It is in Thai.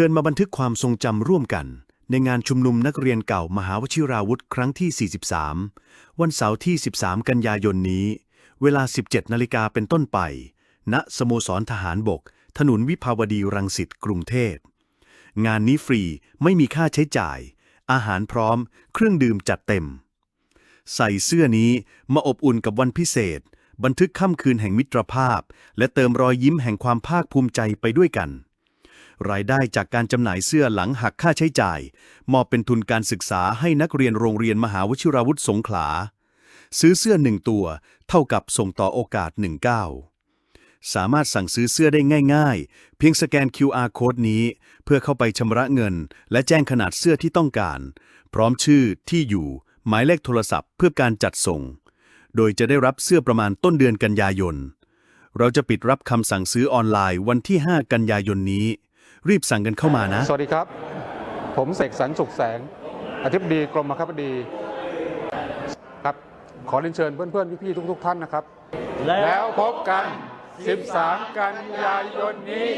ชิญมาบันทึกความทรงจำร่วมกัน ในงานชุมนุมนักเรียนเก่ามหาวชิราวุธครั้งที่ 43 วันเสาร์ที่ 13 กันยายนนี้ เวลา 17 นาฬิกาเป็นต้นไป ณสโมสรทหารบก ถนนวิภาวดีรังสิตกรุงเทพ งานนี้ฟรีไม่มีค่าใช้จ่าย อาหารพร้อม เครื่องดื่มจัดเต็ม ใส่เสื้อนี้มาอบอุ่นกับวันพิเศษ บันทึกค่ำคืนแห่งมิตรภาพ และเติมรอยยิ้มแห่งความภาคภูมิใจไปด้วยกัน รายได้จากการจำหน่ายเสื้อหลังหักค่าใช้จ่าย มอบเป็นทุนการศึกษาให้นักเรียนโรงเรียนมหาวชิราวุธสงขลา ซื้อเสื้อหนึ่งตัว เท่ากับส่งต่อโอกาสหนึ่งก้าสามารถสั่งซื้อเสื้อได้ง่ายๆ เพียงสแกน QR code นี้ เพื่อเข้าไปชำระเงิน และแจ้งขนาดเสื้อที่ต้องการ พร้อมชื่อที่อยู่ หมายเลขโทรศัพท์เพื่อการจัดส่ง โดยจะได้รับเสื้อประมาณต้นเดือนกันยายน เราจะปิดรับคำสั่งซื้อออนไลน์วันที่ 5 กันยายนนี้ รีบสั่งกันเข้ามานะ สวัสดีครับ ผมเสกสรรสุขแสง อธิบดีกรมบังคับคดีครับ ขอเรียนเชิญเพื่อนๆพี่ๆทุก ๆ ท่านนะครับ แล้วพบกัน 13 กันยายนนี้